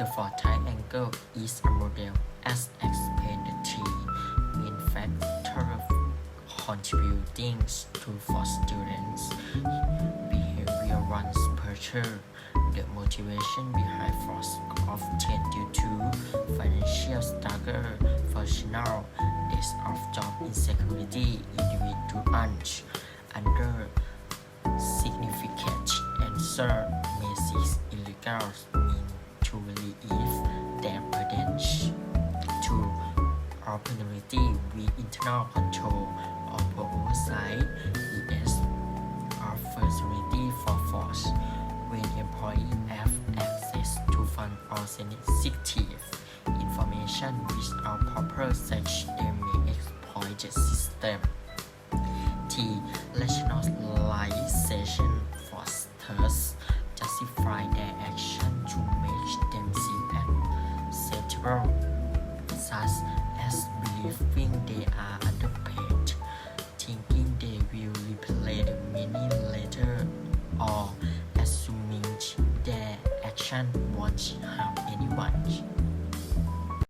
The fourth triangle is a model as explained the three main factors contributing to for students behavior runs pressure. The motivation behind force often due to financial struggle, personal days of job insecurity, individuals under significant answer may seek illegal opportunity with internal control of oversight ES are facility for force when employees have access to fund or sensitive information without proper search they may exploit the system. T. Rationalization fosters justify their action to make them seem acceptable, believing they are underpaid, thinking they will repay the money later, or assuming their action won't harm anyone.